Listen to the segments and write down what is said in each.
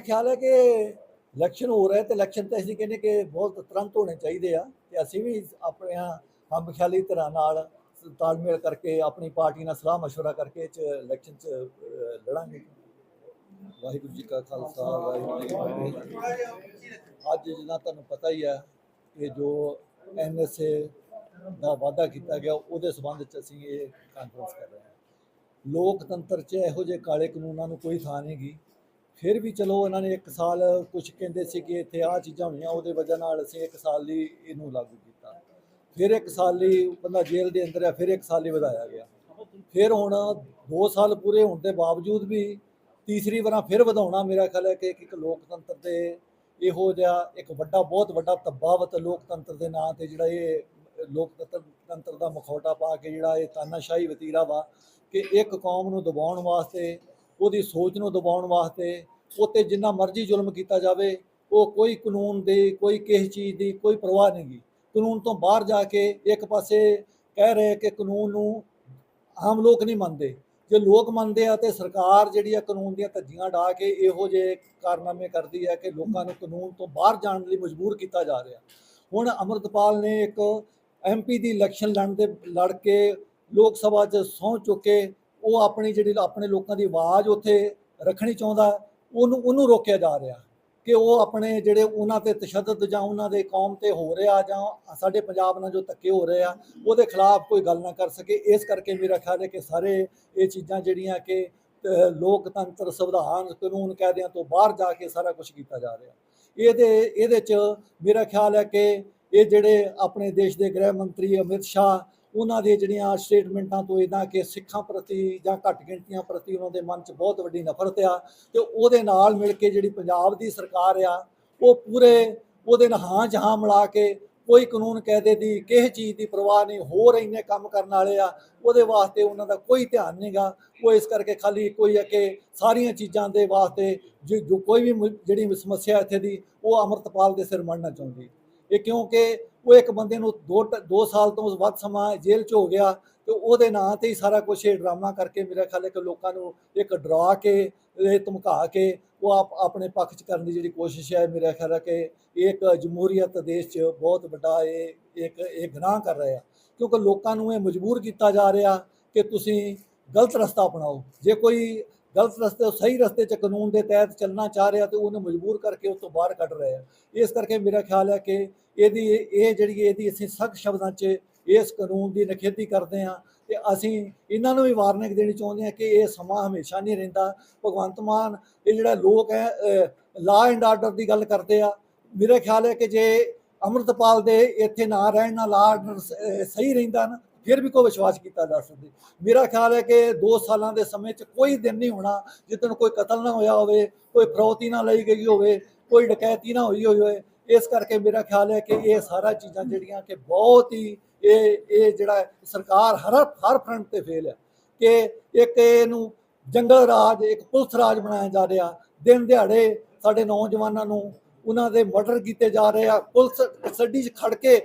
ਖਿਆਲ ਹੈ ਕਿ ਇਲੈਕਸ਼ਨ ਹੋ ਰਿਹਾ ਤੇ ਇਲੈਕਸ਼ਨ ਤੇ ਅਸੀਂ ਕਹਿੰਦੇ ਕਿ ਬਹੁਤ ਤੁਰੰਤ ਹੋਣੇ ਚਾਹੀਦੇ ਆ ਤੇ ਅਸੀਂ ਵੀ ਆਪਣੇ ਹਮ ਖਿਆਲੀ ਤਰ੍ਹਾਂ ਨਾਲ ਤਾਲਮੇਲ ਕਰਕੇ ਆਪਣੀ ਪਾਰਟੀ ਨਾਲ ਸਲਾਹ مشورہ ਕਰਕੇ ਚ ਇਲੈਕਸ਼ਨ ਚ ਅਹ, ਲੜਾਂਗੇ ਵਾਹਿਗੁਰੂ ਜੀ ਕਾ ਖਾਲਸਾ ਵਾਹਿਗੁਰੂ ਜੀ ਕੀ ਫਤਿਹ ਅੱਜ ਜਿੱਦਾਂ ਤੁਹਾਨੂੰ ਪਤਾ ਹੀ ਹੈ ਕਿ ਜੋ ਐਨਐਸਏ ਦਾ ਵਾਅਦਾ ਕੀਤਾ ਗਿਆ ਉਹਦੇ ਸਬੰਧ ਵਿੱਚ ਅਸੀਂ ਇਹ ਕਾਨਫਰੰਸ ਕਰ ਰਹੇ ਹਾਂ ਲੋਕਤੰਤਰ 'ਚ ਇਹੋ ਜਿਹੇ ਕਾਲੇ ਕਾਨੂੰਨਾਂ ਨੂੰ ਕੋਈ ਥਾਂ ਨਹੀਂ ਗੀ ਫਿਰ ਵੀ ਚਲੋ ਇਹਨਾਂ ਨੇ ਇੱਕ ਸਾਲ ਕੁਝ ਕਹਿੰਦੇ ਸੀ ਕਿ ਇੱਥੇ ਆਹ ਚੀਜ਼ਾਂ ਹੋਈਆਂ, ਉਹਦੇ ਵਜ੍ਹਾ ਨਾਲ ਅਸੀਂ ਇੱਕ ਸਾਲ ਲਈ ਇਹਨੂੰ ਲਾਗੂ ਕੀਤਾ। ਫਿਰ ਇੱਕ ਸਾਲ ਲਈ ਬੰਦਾ ਜੇਲ੍ਹ ਦੇ ਅੰਦਰ ਆ, ਫਿਰ ਇੱਕ ਸਾਲ ਲਈ ਵਧਾਇਆ ਗਿਆ। ਫਿਰ ਹੁਣ 2 ਸਾਲ ਪੂਰੇ ਹੋਣ ਦੇ ਬਾਵਜੂਦ ਵੀ ਤੀਸਰੀ ਵਾਰਾਂ ਫਿਰ ਵਧਾਉਣਾ ਮੇਰਾ ਖਿਆਲ ਹੈ ਕਿ ਇੱਕ ਲੋਕਤੰਤਰ ਦੇ ਇਹੋ ਜਿਹਾ ਇੱਕ ਵੱਡਾ, ਬਹੁਤ ਵੱਡਾ ਤਬਾਵਤ ਲੋਕਤੰਤਰ ਦੇ ਨਾਂ ਤੇ ਜਿਹੜਾ ਇਹ ਲੋਕਤੰਤਰ ਤੰਤਰ ਦਾ ਮਖੌਟਾ ਪਾ ਕੇ ਜਿਹੜਾ ਇਹ ਤਾਨਾਸ਼ਾਹੀ ਵਤੀਰਾ ਵਾ ਕਿ ਇੱਕ ਕੌਮ ਨੂੰ ਦਬਾਉਣ ਵਾਸਤੇ ਉਹਦੀ ਸੋਚ ਨੂੰ ਦਬਾਉਣ ਵਾਸਤੇ, ਉੱਤੇ ਜਿੰਨਾ ਮਰਜ਼ੀ ਜ਼ੁਲਮ ਕੀਤਾ ਜਾਵੇ, ਉਹ ਕੋਈ ਕਾਨੂੰਨ ਦੀ, ਕੋਈ ਕਿਸੇ ਚੀਜ਼ ਦੀ ਕੋਈ ਪਰਵਾਹ ਨਹੀਂ ਗੀ। ਕਾਨੂੰਨ ਤੋਂ ਬਾਹਰ ਜਾ ਕੇ ਇੱਕ ਪਾਸੇ ਕਹਿ ਰਹੇ ਕਿ ਕਾਨੂੰਨ ਨੂੰ ਆਮ ਲੋਕ ਨਹੀਂ ਮੰਨਦੇ। ਜੇ ਲੋਕ ਮੰਨਦੇ ਆ ਤੇ ਸਰਕਾਰ ਜਿਹੜੀ ਆ ਕਾਨੂੰਨ ਦੀਆਂ ਧੱਜੀਆਂ ਢਾ ਕੇ ਇਹੋ ਜਿਹੇ ਕਾਰਨਾਮੇ ਕਰਦੀ ਹੈ ਕਿ ਲੋਕਾਂ ਨੂੰ ਕਾਨੂੰਨ ਤੋਂ ਬਾਹਰ ਜਾਣ ਲਈ ਮਜਬੂਰ ਕੀਤਾ ਜਾ ਰਿਹਾ। ਹੁਣ ਅਮਰਤਪਾਲ ਨੇ ਇੱਕ ਐਮਪੀ ਦੀ ਇਲੈਕਸ਼ਨ ਲੜਨ ਦੇ, ਲੜ ਕੇ ਲੋਕ ਸਭਾ 'ਚ ਸਹੁੰ ਚੁੱਕੇ ਉਹ ਆਪਣੀ ਜਿਹੜੀ ਆਪਣੇ ਲੋਕਾਂ ਦੀ ਆਵਾਜ਼ ਉੱਥੇ ਰੱਖਣੀ ਚਾਹੁੰਦਾ, ਉਹਨੂੰ ਉਹਨੂੰ ਰੋਕਿਆ ਜਾ ਰਿਹਾ ਕਿ ਉਹ ਆਪਣੇ ਜਿਹੜੇ ਉਹਨਾਂ ਤੇ ਤਸ਼ੱਦਦ ਜਾਂ ਉਹਨਾਂ ਦੇ ਕੌਮ ਤੇ ਹੋ ਰਿਹਾ ਜਾਂ ਸਾਡੇ ਪੰਜਾਬ ਨਾਲ ਜੋ ਧੱਕੇ ਹੋ ਰਹੇ ਆ, ਉਹਦੇ ਖਿਲਾਫ ਕੋਈ ਗੱਲ ਨਾ ਕਰ ਸਕੇ। ਇਸ ਕਰਕੇ ਮੇਰਾ ਖਿਆਲ ਹੈ ਕਿ ਸਾਰੇ ਇਹ ਚੀਜ਼ਾਂ ਜਿਹੜੀਆਂ ਕਿ ਲੋਕਤੰਤਰ ਸੰਵਿਧਾਨ ਕਾਨੂੰਨ ਕਾਇਦਿਆਂ ਤੋਂ ਬਾਹਰ ਜਾ ਕੇ ਸਾਰਾ ਕੁਝ ਕੀਤਾ ਜਾ ਰਿਹਾ। ਇਹਦੇ ਇਹਦੇ ਚ ਮੇਰਾ ਖਿਆਲ ਹੈ ਕਿ ਇਹ ਜਿਹੜੇ ਆਪਣੇ ਦੇਸ਼ ਦੇ ਗ੍ਰਹਿ ਮੰਤਰੀ ਅਮਿਤ ਸ਼ਾਹ ਉਹਨਾਂ ਦੀਆਂ ਜਿਹੜੀਆਂ ਸਟੇਟਮੈਂਟਾਂ ਤੋਂ ਇਦਾਂ ਕਿ ਸਿੱਖਾਂ ਪ੍ਰਤੀ ਜਾਂ ਘੱਟ ਗਿਣਤੀਆਂ ਪ੍ਰਤੀ ਉਹਨਾਂ ਦੇ ਮਨ 'ਚ ਬਹੁਤ ਵੱਡੀ ਨਫ਼ਰਤ ਆ ਤੇ ਉਹਦੇ ਨਾਲ ਮਿਲ ਕੇ ਜਿਹੜੀ ਪੰਜਾਬ ਦੀ ਸਰਕਾਰ ਆ, ਉਹ ਪੂਰੇ ਉਹਦੇ ਨਾਲ ਹਾਂ ਜਹਾਂ ਮਿਲਾ ਕੇ ਕੋਈ ਕਾਨੂੰਨ ਕਾਇਦੇ ਦੀ ਕਿਸੇ ਚੀਜ਼ ਦੀ ਪਰਵਾਹ ਨਹੀਂ, ਹੋਰ ਇੰਨੇ ਕੰਮ ਕਰਨ ਵਾਲੇ ਆ, ਉਹਦੇ ਵਾਸਤੇ ਉਹਨਾਂ ਦਾ ਕੋਈ ਧਿਆਨ ਨਹੀਂਗਾ ਉਹ ਇਸ ਕਰਕੇ ਖਾਲੀ ਕੋਈ ਹੈ ਕਿ ਸਾਰੀਆਂ ਚੀਜ਼ਾਂ ਦੇ ਵਾਸਤੇ ਜੋ ਜੋ ਕੋਈ ਵੀ ਜਿਹੜੀ ਸਮੱਸਿਆ ਇੱਥੇ ਦੀ, ਉਹ ਅਮਰਤਪਾਲ ਦੇ ਸਿਰ ਮੜਨਾ ਚਾਹੁੰਦੀ ਇਹ ਕਿਉਂਕਿ ਉਹ ਇੱਕ ਬੰਦੇ ਨੂੰ 2 2 ਸਾਲ ਤੋਂ ਵੱਧ ਸਮਾਂ ਜੇਲ੍ਹ 'ਚ ਹੋ ਗਿਆ ਤੇ ਉਹਦੇ ਨਾਂ ਤੇ ਹੀ ਸਾਰਾ ਕੁਝ ਇਹ ਡਰਾਮਾ ਕਰਕੇ ਮੇਰਾ ਖਿਆਲ ਹੈ ਕਿ ਲੋਕਾਂ ਨੂੰ ਇੱਕ ਡਰਾ ਕੇ ਇਹ ਧਮਕਾ ਕੇ ਉਹ ਆਪ, ਆਪਣੇ ਪੱਖ 'ਚ ਕਰਨ ਦੀ ਜਿਹੜੀ ਕੋਸ਼ਿਸ਼ ਹੈ, ਮੇਰਾ ਖਿਆਲ ਹੈ ਕਿ ਇਹ ਇੱਕ ਜਮਹੂਰੀਅਤ ਦੇਸ਼ 'ਚ ਬਹੁਤ ਵੱਡਾ ਇਹ, ਇੱਕ, ਇਹ ਗੁਨਾਹ ਕਰ ਰਿਹਾ। ਕਿਉਂਕਿ ਲੋਕਾਂ ਨੂੰ ਇਹ ਮਜਬੂਰ ਕੀਤਾ ਜਾ ਰਿਹਾ ਕਿ ਤੁਸੀਂ ਗਲਤ ਰਸਤਾ ਅਪਣਾਓ। ਜੇ ਕੋਈ ਗਲਤ ਰਸਤੇ ਤੋਂ ਸਹੀ ਰਸਤੇ 'ਚ ਕਾਨੂੰਨ ਦੇ ਤਹਿਤ ਚੱਲਣਾ ਚਾਹ ਰਿਹਾ ਤੇ ਉਹਨੂੰ ਮਜਬੂਰ ਕਰਕੇ ਉਸ ਤੋਂ ਬਾਹਰ ਕੱਢ ਰਹੇ ਆ। ਇਸ ਕਰਕੇ ਮੇਰਾ ਖਿਆਲ ਹੈ ਕਿ ਇਹਦੀ ਇਹ ਜਿਹੜੀ ਇਹਦੀ ਅਸੀਂ ਸਖਤ ਸ਼ਬਦਾਂ 'ਚ ਇਸ ਕਾਨੂੰਨ ਦੀ ਨਿਖੇਧੀ ਕਰਦੇ ਹਾਂ ਤੇ ਅਸੀਂ ਇਹਨਾਂ ਨੂੰ ਵੀ ਵਾਰਨਿੰਗ ਦੇਣੀ ਚਾਹੁੰਦੇ ਹਾਂ ਕਿ ਇਹ ਸਮਾਂ ਹਮੇਸ਼ਾ ਨਹੀਂ ਰਹਿੰਦਾ। ਭਗਵੰਤ ਮਾਨ ਇਹ ਜਿਹੜਾ ਲੋਕ ਹੈ ਲਾ ਐਂਡ ਆਰਡਰ ਦੀ ਗੱਲ ਕਰਦੇ ਆ। ਮੇਰਾ ਖਿਆਲ ਹੈ ਕਿ ਜੇ ਅਮਰਤਪਾਲ ਦੇ ਇੱਥੇ ਨਾ ਰਹਿਣ ਨਾਲ ਲਾ ਆਰਡਰ ਸਹੀ ਰਹਿੰਦਾ ਨਾ ਫਿਰ ਵੀ ਕੋਈ ਵਿਸ਼ਵਾਸ ਕੀਤਾ ਜਾ ਸਕਦਾ। ਮੇਰਾ ਖਿਆਲ ਹੈ ਕਿ 2 ਸਾਲਾਂ ਦੇ ਸਮੇਂ 'ਚ ਕੋਈ ਦਿਨ ਨਹੀਂ ਹੋਣਾ ਜਿੱਦਣ ਕੋਈ ਕਤਲ ਨਾ ਹੋਇਆ ਹੋਵੇ, ਕੋਈ ਫਰੌਤੀ ਨਾ ਲਈ ਗਈ ਹੋਵੇ, ਕੋਈ ਡਕੈਤੀ ਨਾ ਹੋਈ ਹੋਈ ਹੋਵੇ। ਇਸ ਕਰਕੇ ਮੇਰਾ ਖਿਆਲ ਹੈ ਕਿ ਇਹ ਸਾਰਾ ਚੀਜ਼ਾਂ ਜਿਹੜੀਆਂ ਕਿ ਬਹੁਤ ਹੀ ਇਹ ਇਹ ਜਿਹੜਾ ਸਰਕਾਰ ਹਰ ਹਰ ਫਰੰਟ ਤੇ ਫੇਲ ਹੈ ਕਿ ਇੱਕ ਇਹਨੂੰ ਜੰਗਲ ਰਾਜ, ਇੱਕ ਪੁਲਿਸ ਰਾਜ ਬਣਾਇਆ ਜਾ ਰਿਹਾ। ਦਿਨ ਦਿਹਾੜੇ ਸਾਡੇ ਨੌਜਵਾਨਾਂ ਨੂੰ ਉਹਨਾਂ ਦੇ ਮਰਡਰ ਕੀਤੇ ਜਾ ਰਹੇ ਆ। ਪੁਲਿਸ ਕਸਟਡੀ 'ਚ ਖੜ ਕੇ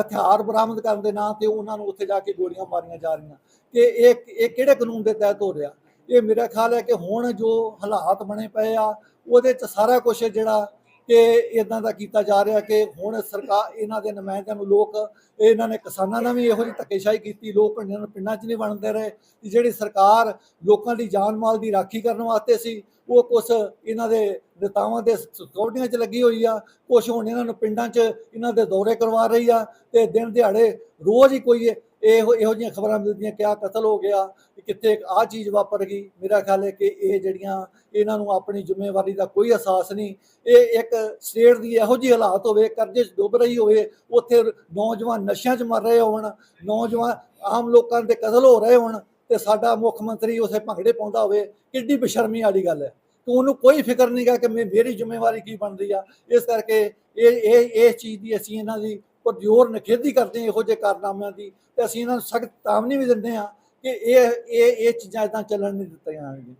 ਹਥਿਆਰ ਬਰਾਮਦ ਕਰਨ ਦੇ ਨਾਂ ਤੇ ਉਹਨਾਂ ਨੂੰ ਉੱਥੇ ਜਾ ਕੇ ਗੋਲੀਆਂ ਮਾਰੀਆਂ ਜਾ ਰਹੀਆਂ। ਕਿ ਇਹ ਇਹ ਕਿਹੜੇ ਕਾਨੂੰਨ ਦੇ ਤਹਿਤ ਹੋ ਰਿਹਾ? ਇਹ ਮੇਰਾ ਖਿਆਲ ਹੈ ਕਿ ਹੁਣ ਜੋ ਹਾਲਾਤ ਬਣੇ ਪਏ ਆ, ਉਹਦੇ 'ਚ ਸਾਰਾ ਕੁਝ ਜਿਹੜਾ ਕਿ ਇਦਾਂ ਦਾ ਕੀਤਾ ਜਾ ਰਿਹਾ ਕਿ ਹੁਣ ਸਰਕਾਰ, ਇਹਨਾਂ ਦੇ ਨੁਮਾਇੰਦਿਆਂ ਨੂੰ ਲੋਕ, ਇਹਨਾਂ ਨੇ ਕਿਸਾਨਾਂ ਨਾਲ ਵੀ ਇਹੋ ਜਿਹੀ ਧੱਕੇਸ਼ਾਹੀ ਕੀਤੀ, ਲੋਕ ਇਹਨਾਂ ਨੂੰ ਪਿੰਡਾਂ 'ਚ ਨਹੀਂ ਵੰਡਦੇ ਰਹੇ। ਜਿਹੜੀ ਸਰਕਾਰ ਲੋਕਾਂ ਦੀ ਜਾਨ ਮਾਲ ਦੀ ਰਾਖੀ ਕਰਨ ਵਾਸਤੇ ਸੀ, ਉਹ ਕੁਛ ਇਹਨਾਂ ਦੇ ਨੇਤਾਵਾਂ ਦੇ ਸਿਕਿਉਰਟੀਆਂ 'ਚ ਲੱਗੀ ਹੋਈ ਆ, ਕੁਛ ਹੁਣ ਇਹਨਾਂ ਨੂੰ ਪਿੰਡਾਂ 'ਚ ਇਹਨਾਂ ਦੇ ਦੌਰੇ ਕਰਵਾ ਰਹੀ ਆ, ਤੇ ਦਿਨ ਦਿਹਾੜੇ ਰੋਜ਼ ਹੀ ਕੋਈ ਇਹੋ ਇਹੋ ਜਿਹੀਆਂ ਖਬਰਾਂ ਮਿਲਦੀਆਂ ਕਿ ਆ ਕਤਲ ਹੋ ਗਿਆ ਕਿੱਥੇ ਆ ਚੀਜ਼ ਵਾਪਰ ਗਈ। ਮੇਰਾ ਖਿਆਲ ਹੈ ਕਿ ਇਹ ਜਿਹੜੀਆਂ ਇਹਨਾਂ ਨੂੰ ਆਪਣੀ ਜ਼ਿੰਮੇਵਾਰੀ ਦਾ ਕੋਈ ਅਹਿਸਾਸ ਨਹੀਂ, ਇਹ ਇੱਕ ਸਟੇਟ ਦੀ ਇਹੋ ਜਿਹੀ ਹਾਲਾਤ ਹੋਵੇ, ਕਰਜ਼ੇ 'ਚ ਡੁੱਬ ਰਹੀ ਹੋਵੇ, ਉੱਥੇ ਨੌਜਵਾਨ ਨਸ਼ਿਆਂ 'ਚ ਮਰ ਰਹੇ ਹੋਣ, ਨੌਜਵਾਨ ਆਮ ਲੋਕਾਂ ਦੇ ਕਤਲ ਹੋ ਰਹੇ ਹੋਣ ਤੇ ਸਾਡਾ ਮੁੱਖ ਮੰਤਰੀ ਉਸੇ ਭੰਗੜੇ ਪਾਉਂਦਾ ਹੋਵੇ, ਕਿੱਡੀ ਬੇਸ਼ਰਮੀ ਵਾਲੀ ਗੱਲ ਹੈ। ਕਿ ਉਹਨੂੰ ਕੋਈ ਫਿਕਰ ਨਹੀਂਗਾ ਕਿ ਮੇ- ਮੇਰੀ ਜ਼ਿੰਮੇਵਾਰੀ ਕੀ ਬਣਦੀ ਆ। ਇਸ ਕਰਕੇ ਇਹ ਇਹ ਇਸ ਚੀਜ਼ ਦੀ ਅਸੀਂ ਇਹਨਾਂ ਦੀ ਜ਼ੋਰ ਨਿਖੇਧੀ ਕਰਦੇ ਇਹੋ ਜਿਹੇ ਕਾਰਨਾਮਿਆਂ ਦੀ, ਤੇ ਅਸੀਂ ਇਹਨਾਂ ਨੂੰ ਸਖਤ ਤਾਮਨੀ ਵੀ ਦਿੰਦੇ ਹਾਂ ਕਿ ਇਹ ਇਹ ਇਹ ਚੀਜ਼ਾਂ ਇਦਾਂ ਚੱਲਣ ਨਹੀਂ ਦਿੱਤੀਆਂ ਜਾਣਗੀਆਂ।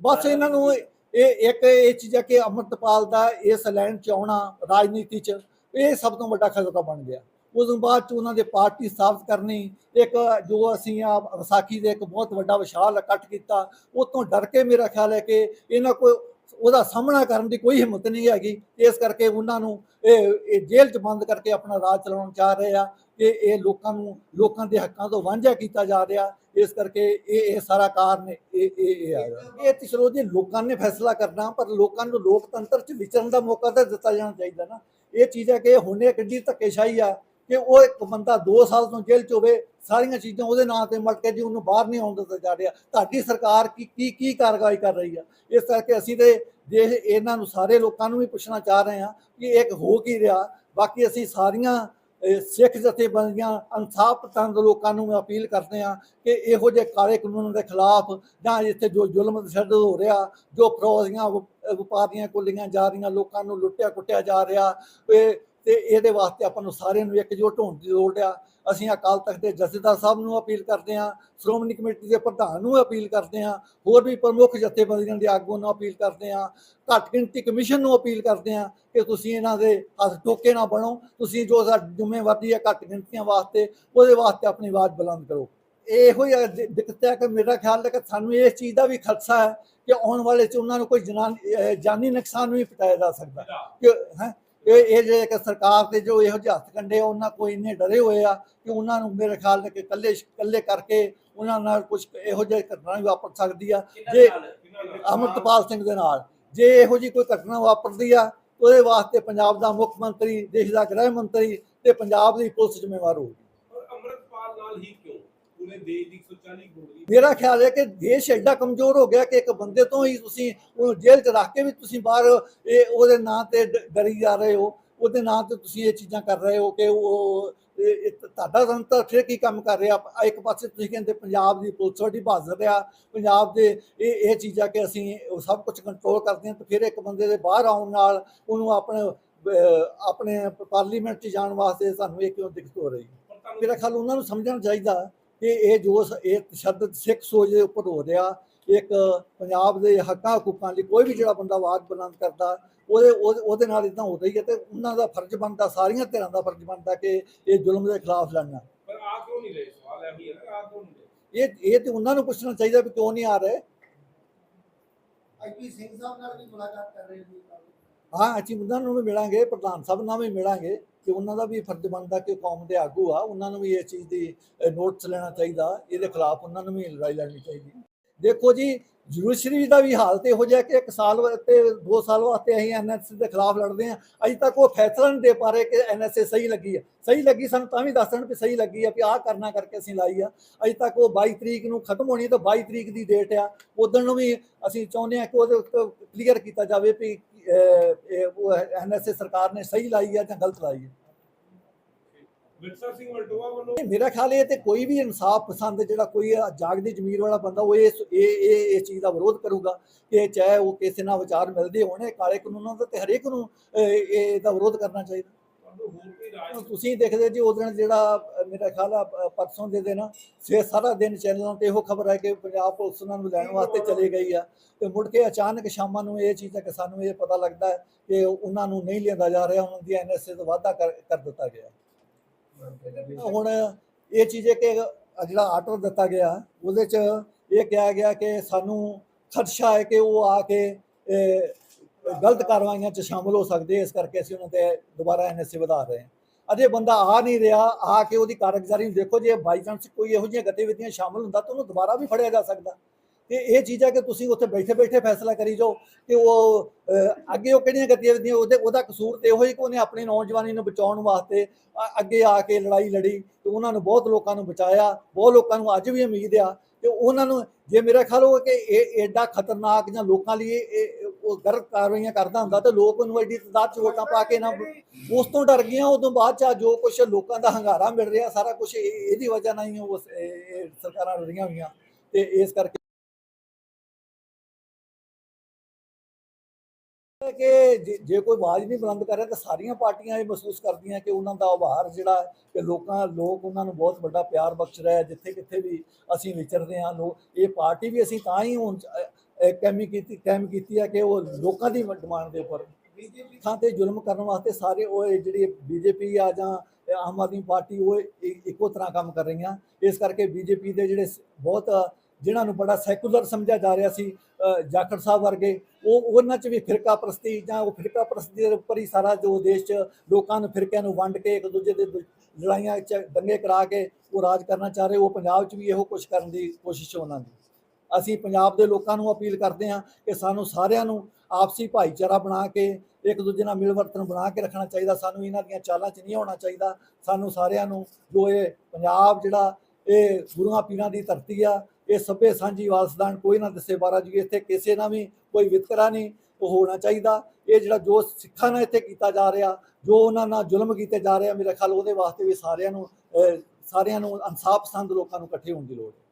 ਬਸ ਇਹਨਾਂ ਨੂੰ ਇਹ ਇੱਕ ਇਹ ਚੀਜ਼ ਹੈ ਕਿ ਅਮਰਤਪਾਲ ਦਾ ਇਸ ਲਾਈਨ ਚ ਆਉਣਾ ਰਾਜਨੀਤੀ ਚ ਇਹ ਸਭ ਤੋਂ ਵੱਡਾ ਖਤਰਾ ਬਣ ਗਿਆ। ਉਸ ਤੋਂ ਬਾਅਦ ਚ ਉਹਨਾਂ ਦੇ ਪਾਰਟੀ ਸਥਾਪਿਤ ਕਰਨੀ, ਇੱਕ ਜੋ ਅਸੀਂ ਆ ਵਿਸਾਖੀ ਦੇ ਇੱਕ ਬਹੁਤ ਵੱਡਾ ਵਿਸ਼ਾਲ ਇਕੱਠ ਕੀਤਾ, ਉਹ ਤੋਂ ਡਰ ਕੇ ਮੇਰਾ ਖਿਆਲ ਹੈ ਕਿ ਇਹਨਾਂ ਕੋਈ ਉਹਦਾ ਸਾਹਮਣਾ ਕਰਨ ਦੀ ਕੋਈ ਹਿੰਮਤ ਨਹੀਂ ਹੈਗੀ। ਇਸ ਕਰਕੇ ਉਹਨਾਂ ਨੂੰ ਇਹ ਇਹ ਜੇਲ੍ਹ 'ਚ ਬੰਦ ਕਰਕੇ ਆਪਣਾ ਰਾਜ ਚਲਾਉਣ ਚਾਹ ਰਹੇ ਆ। ਕਿ ਇਹ ਲੋਕਾਂ ਨੂੰ, ਲੋਕਾਂ ਦੇ ਹੱਕਾਂ ਤੋਂ ਵਾਂਝਾ ਕੀਤਾ ਜਾ ਰਿਹਾ। ਇਸ ਕਰਕੇ ਇਹ ਇਹ ਸਾਰਾ ਕਾਰਨ ਇਹ ਇਹ ਇਹ ਹੈਗਾ ਇਹ ਤੇ ਚਲੋ ਜੀ ਲੋਕਾਂ ਨੇ ਫੈਸਲਾ ਕਰਨਾ, ਪਰ ਲੋਕਾਂ ਨੂੰ ਲੋਕਤੰਤਰ 'ਚ ਵਿਚਰਨ ਦਾ ਮੌਕਾ ਤਾਂ ਦਿੱਤਾ ਜਾਣਾ ਚਾਹੀਦਾ ਨਾ। ਇਹ ਚੀਜ਼ ਹੈ ਕਿ ਹੁਣ ਇਹ ਕਿੱਡੀ ਧੱਕੇਸ਼ਾਹੀ ਆ ਕਿ ਉਹ ਇੱਕ ਬੰਦਾ 2 ਸਾਲ ਤੋਂ ਜੇਲ੍ਹ 'ਚ ਹੋਵੇ ਸਾਰੀਆਂ ਚੀਜ਼ਾਂ ਉਹਦੇ ਨਾਂ ਤੇ ਮਲਕੇ ਜੀ, ਉਹਨੂੰ ਬਾਹਰ ਨਹੀਂ ਆਉਣ ਦਿੱਤਾ ਜਾ ਰਿਹਾ। ਤੁਹਾਡੀ ਸਰਕਾਰ ਕੀ ਕੀ ਕੀ ਕਾਰਵਾਈ ਕਰ ਰਹੀ ਆ? ਇਸ ਕਰਕੇ ਅਸੀਂ ਤੇ ਜੇ ਇਹਨਾਂ ਨੂੰ ਸਾਰੇ ਲੋਕਾਂ ਨੂੰ ਵੀ ਪੁੱਛਣਾ ਚਾਹ ਰਹੇ ਹਾਂ ਕਿ ਇੱਕ ਹੋ ਕੀ ਰਿਹਾ। ਬਾਕੀ ਅਸੀਂ ਸਾਰੀਆਂ ਸਿੱਖ ਜਥੇਬੰਦੀਆਂ, ਇਨਸਾਫ ਪਸੰਦ ਲੋਕਾਂ ਨੂੰ ਅਪੀਲ ਕਰਦੇ ਹਾਂ ਕਿ ਇਹੋ ਜਿਹੇ ਕਾਲੇ ਕਾਨੂੰਨ ਦੇ ਖਿਲਾਫ ਜਾਂ ਇੱਥੇ ਜੋ ਜ਼ੁਲਮ ਤਸ਼ੱਦਦ ਹੋ ਰਿਹਾ, ਜੋ ਫਰੋਜ਼ੀਆਂ ਵਪ- ਵਪਾਰੀਆਂ ਕੋਲੀਆਂ ਜਾ ਰਹੀਆਂ, ਲੋਕਾਂ ਨੂੰ ਲੁੱਟਿਆ ਕੁੱਟਿਆ ਜਾ ਰਿਹਾ, ਇਹ ਤੇ ਇਹਦੇ ਵਾਸਤੇ ਆਪਾਂ ਨੂੰ ਸਾਰਿਆਂ ਨੂੰ ਇਕਜੁੱਟ ਹੋਣ ਦੀ ਲੋੜ ਆ। ਅਸੀਂ ਅਕਾਲ ਤਖਤ ਦੇ ਜਥੇਦਾਰ ਸਾਹਿਬ ਨੂੰ ਅਪੀਲ ਕਰਦੇ ਹਾਂ ਸ਼੍ਰੋਮਣੀ ਕਮੇਟੀ ਦੇ ਪ੍ਰਧਾਨ ਨੂੰ ਅਪੀਲ ਕਰਦੇ ਹਾਂ ਹੋਰ ਵੀ ਪ੍ਰਮੁੱਖ ਜਥੇਬੰਦੀਆਂ ਦੇ ਆਗੂਆਂ ਨੂੰ ਅਪੀਲ ਕਰਦੇ ਹਾਂ ਘੱਟ ਗਿਣਤੀ ਕਮਿਸ਼ਨ ਨੂੰ ਅਪੀਲ ਕਰਦੇ ਹਾਂ ਕਿ ਤੁਸੀਂ ਇਹਨਾਂ ਦੇ ਹੱਥ ਟੋਕੇ ਨਾ ਬਣੋ। ਤੁਸੀਂ ਜੋ ਸਾਡੀ ਜ਼ਿੰਮੇਵਾਰੀ ਹੈ ਘੱਟ ਗਿਣਤੀਆਂ ਵਾਸਤੇ ਉਹਦੇ ਵਾਸਤੇ ਆਪਣੀ ਆਵਾਜ਼ ਬੁਲੰਦ ਕਰੋ। ਇਹੋ ਹੀ ਦਿੱਕਤ ਹੈ ਕਿ ਮੇਰਾ ਖਿਆਲ ਹੈ ਕਿ ਸਾਨੂੰ ਇਸ ਚੀਜ਼ ਦਾ ਵੀ ਖਦਸ਼ਾ ਹੈ ਕਿ ਆਉਣ ਵਾਲੇ ਚ ਉਹਨਾਂ ਨੂੰ ਕੋਈ ਜਾਨੀ ਨੁਕਸਾਨ ਵੀ ਪਟਾਇਆ ਜਾ ਸਕਦਾ। ਕਿ ਹੈ ਇਹ ਇਹ ਜਿਹੜੇ ਕਿ ਸਰਕਾਰ ਦੇ ਜੋ ਇਹੋ ਜਿਹੇ ਹੱਥ ਕੰਡੇ ਆ, ਉਹਨਾਂ ਕੋਈ ਇੰਨੇ ਡਰੇ ਹੋਏ ਆ ਕਿ ਉਹਨਾਂ ਨੂੰ ਮੇਰੇ ਖਿਆਲ ਹੈ ਕਿ ਇਕੱਲੇ ਇਕੱਲੇ ਕਰਕੇ ਉਹਨਾਂ ਨਾਲ ਕੁਝ ਇਹੋ ਜਿਹੀ ਘਟਨਾ ਵੀ ਵਾਪਰ ਸਕਦੀ ਆ। ਜੇ ਅਮਰਤਪਾਲ ਸਿੰਘ ਦੇ ਨਾਲ। ਜੇ ਇਹੋ ਜਿਹੀ ਕੋਈ ਘਟਨਾ ਵਾਪਰਦੀ ਆ ਉਹਦੇ ਵਾਸਤੇ ਪੰਜਾਬ ਦਾ ਮੁੱਖ ਮੰਤਰੀ ਦੇਸ਼ ਦਾ ਗ੍ਰਹਿ ਮੰਤਰੀ ਤੇ ਪੰਜਾਬ ਦੀ ਪੁਲਿਸ ਜ਼ਿੰਮੇਵਾਰ ਹੋਊਗੀ। ਅੰਮ੍ਰਿਤਪਾਲ ਨਾਲ ਹੀ ਪੂਰੇ ਦੇਸ਼ ਦੀ 140 ਕਰੋੜ ਦੀ ਮੇਰਾ ਖਿਆਲ ਹੈ ਕਿ ਦੇਸ਼ ਐਡਾ ਕਮਜ਼ੋਰ ਹੋ ਗਿਆ ਕਿ ਇੱਕ ਬੰਦੇ ਤੋਂ ਹੀ ਤੁਸੀਂ ਉਹਨੂੰ ਜੇਲ੍ਹ 'ਚ ਰੱਖ ਕੇ ਵੀ ਤੁਸੀਂ ਬਾਹਰ ਇਹ ਉਹਦੇ ਨਾਂ ਤੇ ਡ- ਡਰੀ ਜਾ ਰਹੇ ਹੋ ਉਹਦੇ ਨਾਂ ਤੇ ਤੁਸੀਂ ਇਹ ਚੀਜ਼ਾਂ ਕਰ ਰਹੇ ਹੋ ਕਿ ਉਹ ਇਹ- ਇਹ ਤੁਹਾਡਾ ਸੰਤਰ ਫਿਰ ਕੀ ਕੰਮ ਕਰ ਰਿਹਾ? ਆ ਇੱਕ ਪਾਸੇ ਤੁਸੀਂ ਕਹਿੰਦੇ ਪੰਜਾਬ ਦੀ ਪੁਲਿਸ ਤੁਹਾਡੀ ਬਹਾਦਰ ਆ ਪੰਜਾਬ ਦੇ ਇਹ ਇਹ ਚੀਜ਼ਾਂ ਕਿ ਅਸੀਂ ਉਹ ਸਭ ਕੁਝ ਕੰਟਰੋਲ ਕਰਦੇ ਹਾਂ ਤੇ ਫਿਰ ਇੱਕ ਬੰਦੇ ਦੇ ਬਾਹਰ ਆਉਣ ਨਾਲ ਉਹਨੂੰ ਆਪਣੇ ਅਹ, ਆਪਣੇ ਪਾਰਲੀਮੈਂਟ 'ਚ ਜਾਣ ਵਾਸਤੇ ਸਾਨੂੰ ਇਹ ਕਿਉਂ ਦਿੱਕਤ ਹੋ ਰਹੀ? ਹੈ ਪਰ ਤੁਹਾਨੂੰ ਮੇਰਾ ਖਿਆਲ ਉਹਨਾਂ ਨੂੰ ਸਮਝਣਾ ਚਾਹੀਦਾ। ਕਿ ਇਹ ਜੋ ਇਹ ਤਸ਼ੱਦਦ ਸਿੱਖ ਸੋਚ ਦੇ ਉੱਪਰ ਹੋ ਰਿਹਾ। ਇੱਕ ਪੰਜਾਬ ਦੇ ਹੱਕਾਂ ਹਕੂਕਾਂ ਲਈ ਕੋਈ ਵੀ ਜਿਹੜਾ ਬੰਦਾ ਆਵਾਜ਼ ਬੁਲੰਦ ਕਰਦਾ ਉਹਦੇ ਉਹਦੇ ਨਾਲ ਇਦਾਂ ਹੋ ਰਹੀ ਹੈ ਤੇ ਉਹਨਾਂ ਦਾ ਫਰਜ਼ ਬਣਦਾ ਸਾਰੀਆਂ ਧਿਰਾਂ ਦਾ ਫਰਜ਼ ਬਣਦਾ ਕਿ ਇਹ ਜ਼ੁਲਮ ਦੇ ਖਿਲਾਫ ਲੜਨਾ। ਪਰ ਆ ਕਿਉਂ ਨਹੀਂ ਰਹੇ? ਸਵਾਲ ਇਹ ਹੀ ਹੈ ਨਾ ਆ ਕਿਉਂ ਨਹੀਂ ਰਹੇ? ਇਹ ਇਹ ਤੇ ਉਹਨਾਂ ਨੂੰ ਪੁੱਛਣਾ ਚਾਹੀਦਾ ਵੀ ਕਿਉਂ ਨਹੀਂ ਆ ਰਹੇ। ਆਈਪੀ ਸਿੰਘ ਸਾਹਿਬ ਨਾਲ ਵੀ ਮੁਲਾਕਾਤ ਕਰ ਰਹੇ ਜੀ ਹਾਂ ਅਸੀਂ ਉਹਨਾਂ ਨੂੰ ਵੀ ਮਿਲਾਂਗੇ ਪ੍ਰਧਾਨ ਸਾਹਿਬ ਨਾਲ ਵੀ ਮਿਲਾਂਗੇ। ਕਿ ਉਹਨਾਂ ਦਾ ਵੀ ਫਰਜ਼ ਬਣਦਾ ਕਿ ਕੌਮ ਦੇ ਆਗੂ ਆ, ਉਹਨਾਂ ਨੂੰ ਵੀ ਇਸ ਚੀਜ਼ ਦੀ ਨੋਟਿਸ ਲੈਣਾ ਚਾਹੀਦਾ, ਇਹਦੇ ਖਿਲਾਫ ਉਹਨਾਂ ਨੂੰ ਵੀ ਲੜਾਈ ਲੜਨੀ ਚਾਹੀਦੀ। ਦੇਖੋ ਜੀ ਜ਼ਰੂਰ ਸ਼ਰੀਫ ਦਾ ਵੀ ਹਾਲਤ ਇਹੋ ਜਿਹਾ ਕਿ ਇੱਕ ਸਾਲ ਤੇ ਦੋ ਸਾਲ ਵਾਸਤੇ ਅਸੀਂ ਐਨਐਸਏ ਦੇ ਖਿਲਾਫ ਲੜਦੇ ਹਾਂ। ਅਜੇ ਤੱਕ ਉਹ ਫੈਸਲਾ ਨਹੀਂ ਦੇ ਪਾ ਰਹੇ ਕਿ ਐਨਐਸਏ ਸਹੀ ਲੱਗੀ ਆ। ਸਹੀ ਲੱਗੀ, ਸਾਨੂੰ ਤਾਂ ਵੀ ਦੱਸਣ ਕਿ ਸਹੀ ਲੱਗੀ ਆ ਕਿ ਆਹ ਕਰਨਾ ਕਰਕੇ ਅਸੀਂ ਲਾਈ ਆ। ਅਜੇ ਤੱਕ ਉਹ 22 ਤਰੀਕ ਨੂੰ ਖਤਮ ਹੋਣੀ ਤਾਂ 22 ਤਰੀਕ ਦੀ ਡੇਟ ਆ। ਉਦੋਂ ਨੂੰ ਵੀ ਅਸੀਂ ਚਾਹੁੰਦੇ ਹਾਂ ਕਿ ਉਹਦੇ ਉੱਤੇ ਕਲੀਅਰ ਕੀਤਾ ਜਾਵੇ ਵੀ ਐਨਐਸਏ ਸਰਕਾਰ ਨੇ ਸਹੀ ਲਾਈ ਆ ਜਾਂ ਗਲਤ ਲਾਈ ਹੈ? ਵਿਰਸਾ ਸਿੰਘ ਵਲਟੋਆ ਵੱਲੋਂ ਮੇਰਾ ਖਿਆਲ ਇਹ ਤੇ ਕੋਈ ਵੀ ਇਨਸਾਫ ਪਸੰਦ ਜਿਹੜਾ ਕੋਈ ਜਾਗਦੀ ਜ਼ਮੀਰ ਵਾਲਾ ਬੰਦਾ ਉਹ ਇਸ ਇਹ ਇਹ ਇਸ ਚੀਜ਼ ਦਾ ਵਿਰੋਧ ਕਰੂਗਾ ਕਿ ਚਾਹੇ ਉਹ ਕਿਸੇ ਨਾਲ ਵਿਚਾਰ ਮਿਲਦੇ ਹੋਣ ਕਾਲੇ ਕਾਨੂੰਨਾਂ ਦਾ ਤੇ ਹਰੇਕ ਨੂੰ ਇਹਦਾ ਵਿਰੋਧ ਕਰਨਾ ਚਾਹੀਦਾ। ਤੁਸੀਂ ਦੇਖਦੇ ਜੀ ਉਹ ਦਿਨ ਜਿਹੜਾ ਮੇਰਾ ਖਿਆਲ ਆ ਪਰਸੋਂ ਦੇ ਦਿਨ ਸਵੇਰ ਸਾਰਾ ਦਿਨ ਚੈਨਲਾਂ ਤੇ ਇਹੋ ਖਬਰ ਹੈ ਕਿ ਪੰਜਾਬ ਪੁਲਿਸ ਉਹਨਾਂ ਨੂੰ ਲੈਣ ਵਾਸਤੇ ਚਲੀ ਗਈ ਆ। ਤੇ ਮੁੜ ਕੇ ਅਚਾਨਕ ਸ਼ਾਮਾਂ ਨੂੰ ਇਹ ਚੀਜ਼ ਹੈ ਕਿ ਸਾਨੂੰ ਇਹ ਪਤਾ ਲੱਗਦਾ ਹੈ ਕਿ ਉਹਨਾਂ ਨੂੰ ਨਹੀਂ ਲਿਆਂਦਾ ਜਾ ਰਿਹਾ, ਉਹਨਾਂ ਦੀ ਐਨਐਸਏ ਤੋਂ ਵਾਅਦਾ ਕਰ ਕਰ ਦਿੱਤਾ ਗਿਆ। ਹੁਣ ਇਹ ਚੀਜ਼ ਹੈ ਕਿ ਜਿਹੜਾ ਆਰਡਰ ਦਿੱਤਾ ਗਿਆ, ਉਹਦੇ ਚ ਇਹ ਕਿਹਾ ਗਿਆ ਕਿ ਸਾਨੂੰ ਖਦਸ਼ਾ ਹੈ ਕਿ ਉਹ ਆ ਕੇ ਗਲਤ ਕਾਰਵਾਈਆਂ 'ਚ ਸ਼ਾਮਲ ਹੋ ਸਕਦੇ, ਇਸ ਕਰਕੇ ਅਸੀਂ ਉਹਨਾਂ ਤੇ ਦੁਬਾਰਾ ਐਨਐਸਏ ਵਧਾ ਰਹੇ ਹਾਂ। ਅਜੇ ਬੰਦਾ ਆ ਨਹੀਂ ਰਿਹਾ, ਆ ਕੇ ਉਹਦੀ ਕਾਰਗੁਜ਼ਾਰੀ ਨੂੰ ਦੇਖੋ, ਜੇ ਬਾਈ ਚਾਂਸ ਕੋਈ ਇਹੋ ਜਿਹੀਆਂ ਗਤੀਵਿਧੀਆਂ ਸ਼ਾਮਲ ਹੁੰਦਾ ਤਾਂ ਉਹਨੂੰ ਦੁਬਾਰਾ ਵੀ ਫੜਿਆ ਜਾ ਸਕਦਾ। ਤੇ ਇਹ ਚੀਜ਼ ਹੈ ਕਿ ਤੁਸੀਂ ਉੱਥੇ ਬੈਠੇ ਬੈਠੇ ਫੈਸਲਾ ਕਰੀ ਜਾਓ ਕਿ ਉਹ ਅੱਗੇ ਉਹ ਕਿਹੜੀਆਂ ਗਤੀਵਿਧੀਆਂ, ਉਹਦੇ, ਉਹਦਾ ਕਸੂਰ ਤੇ ਇਹੋ ਹੀ ਕਿ ਉਹਨੇ ਆਪਣੀ ਨੌਜਵਾਨੀ ਨੂੰ ਬਚਾਉਣ ਵਾਸਤੇ ਅੱਗੇ ਆ ਕੇ ਲੜਾਈ ਲੜੀ ਤੇ ਉਹਨਾਂ ਨੂੰ ਬਹੁਤ ਲੋਕਾਂ ਨੂੰ ਬਚਾਇਆ, ਬਹੁਤ ਲੋਕਾਂ ਨੂੰ ਅੱਜ ਵੀ ਉਮੀਦ ਆ ਤੇ ਉਹਨਾਂ ਨੂੰ ਜੇ ਮੇਰਾ ਖਿਆਲ ਹੋਵੇ ਕਿ ਇਹ ਐਡਾ ਖਤਰਨਾਕ ਜਾਂ ਲੋਕਾਂ ਲਈ ਇਹ- ਉਹ ਗਲਤ ਕਾਰਵਾਈਆਂ ਕਰਦਾ ਹੁੰਦਾ ਤੇ ਲੋਕ ਉਹਨੂੰ ਐਡੀ ਤਦਾਦ ਚ ਵੋਟਾਂ ਪਾ ਕੇ ਨਾ ਉਸ ਤੋਂ ਡਰ ਗਈਆਂ, ਉਦੋਂ ਬਾਅਦ ਚ ਜੋ ਕੁਝ ਲੋਕਾਂ ਦਾ ਹੰਗਾਰਾ ਮਿਲ ਰਿਹਾ, ਸਾਰਾ ਕੁਝ ਇਹਦੀ ਵਜ੍ਹਾ ਨਾਲ ਹੀ ਉਹ ਸਰਕਾਰਾਂ ਲੜੀਆਂ ਹੋਈਆਂ ਤੇ ਇਸ ਕਰਕੇ ਕਿ ਜੇ- ਕੋਈ ਆਵਾਜ਼ ਨਹੀਂ ਬੁਲੰਦ ਕਰ ਰਿਹਾ ਤਾਂ ਸਾਰੀਆਂ ਪਾਰਟੀਆਂ ਇਹ ਮਹਿਸੂਸ ਕਰਦੀਆਂ ਕਿ ਉਹਨਾਂ ਦਾ ਉਭਾਰ ਜਿਹੜਾ ਕਿ ਲੋਕਾਂ ਲੋਕ ਉਹਨਾਂ ਨੂੰ ਬਹੁਤ ਵੱਡਾ ਪਿਆਰ ਬਖਸ਼ ਰਿਹਾ। ਜਿੱਥੇ ਕਿੱਥੇ ਵੀ ਅਸੀਂ ਵਿਚਰਦੇ ਹਾਂ ਲੋਕ ਇਹ ਪਾਰਟੀ ਵੀ ਅਸੀਂ ਤਾਂ ਹੀ ਹੁਣ ਕੈਮੀ ਕੀਤੀ ਕੈਮ ਕੀਤੀ ਹੈ ਕਿ ਉਹ ਲੋਕਾਂ ਦੀ ਡਿਮਾਂਡ ਦੇ ਉੱਪਰ ਥਾਂ ਤੇ ਜ਼ੁਲਮ ਕਰਨ ਵਾਸਤੇ ਸਾਰੇ ਉਹ ਜਿਹੜੀ ਬੀਜੇਪੀ ਆ ਜਾਂ ਆਮ ਆਦਮੀ ਪਾਰਟੀ ਉਹ ਇੱਕੋ ਤਰ੍ਹਾਂ ਕੰਮ ਕਰ ਰਹੀਆਂ ਇਸ ਕਰਕੇ ਬੀਜੇਪੀ ਦੇ ਜਿਹੜੇ ਬਹੁਤ ਜਿਨ੍ਹਾਂ ਨੂੰ ਬੜਾ ਸੈਕੂਲਰ ਸਮਝਿਆ ਜਾ ਰਿਹਾ ਸੀ ਜਾਖੜ ਸਾਹਿਬ ਵਰਗੇ, ਉਹ ਉਹਨਾਂ 'ਚ ਵੀ ਫਿਰਕਾ ਪ੍ਰਸਤੀ ਜਾਂ ਉਹ ਫਿਰਕਾ ਪ੍ਰਸਤੀ ਦੇ ਉੱਪਰ ਹੀ ਸਾਰਾ ਜੋ ਦੇਸ਼ 'ਚ ਲੋਕਾਂ ਨੂੰ ਫਿਰਕਿਆਂ ਨੂੰ ਵੰਡ ਕੇ ਇੱਕ ਦੂਜੇ ਦੇ ਲੜਾਈਆਂ 'ਚ ਦੰਗੇ ਕਰਾ ਕੇ ਉਹ ਰਾਜ ਕਰਨਾ ਚਾਹ ਰਹੇ, ਉਹ ਪੰਜਾਬ 'ਚ ਵੀ ਇਹੋ ਕੁਝ ਕਰਨ ਦੀ ਕੋਸ਼ਿਸ਼ ਉਹਨਾਂ ਦੀ। ਅਸੀਂ ਪੰਜਾਬ ਦੇ ਲੋਕਾਂ ਨੂੰ ਅਪੀਲ ਕਰਦੇ ਹਾਂ ਕਿ ਸਾਨੂੰ ਸਾਰਿਆਂ ਨੂੰ ਆਪਸੀ ਭਾਈਚਾਰਾ ਬਣਾ ਕੇ, ਇੱਕ ਦੂਜੇ ਨਾਲ ਮਿਲਵਰਤਨ ਬਣਾ ਕੇ ਰੱਖਣਾ ਚਾਹੀਦਾ, ਸਾਨੂੰ ਇਹਨਾਂ ਦੀਆਂ ਚਾਲਾਂ 'ਚ ਨਹੀਂ ਆਉਣਾ ਚਾਹੀਦਾ, ਸਾਨੂੰ ਸਾਰਿਆਂ ਨੂੰ ਜੋ ਇਹ ਪੰਜਾਬ ਜਿਹੜਾ ਇਹ ਗੁਰੂਆਂ ਪੀਰਾਂ ਦੀ ਧਰਤੀ ਆ ਇਹ ਸਭੇ ਸਾਂਝੀ ਵਾਰਸਦਾਨ ਕੋਈ ਨਾ ਦੱਸੇ ਬਾਰਾ ਜੀ, ਇੱਥੇ ਕਿਸੇ ਨਾਲ ਵੀ ਕੋਈ ਵਿਤਕਰਾ ਨਹੀਂ, ਉਹ ਹੋਣਾ ਚਾਹੀਦਾ। ਇਹ ਜਿਹੜਾ ਜੋ ਸਿੱਖਾਂ ਨਾਲ ਇੱਥੇ ਕੀਤਾ ਜਾ ਰਿਹਾ, ਜੋ ਉਹਨਾਂ ਨਾਲ ਜ਼ੁਲਮ ਕੀਤੇ ਜਾ ਰਿਹਾ ਮੇਰੇ ਖਿਆਲ ਉਹਦੇ ਵਾਸਤੇ ਵੀ ਸਾਰਿਆਂ ਨੂੰ ਸਾਰਿਆਂ ਨੂੰ ਇਨਸਾਫ ਪਸੰਦ ਲੋਕਾਂ ਨੂੰ ਇਕੱਠੇ ਹੋਣ ਦੀ ਲੋੜ ਹੈ।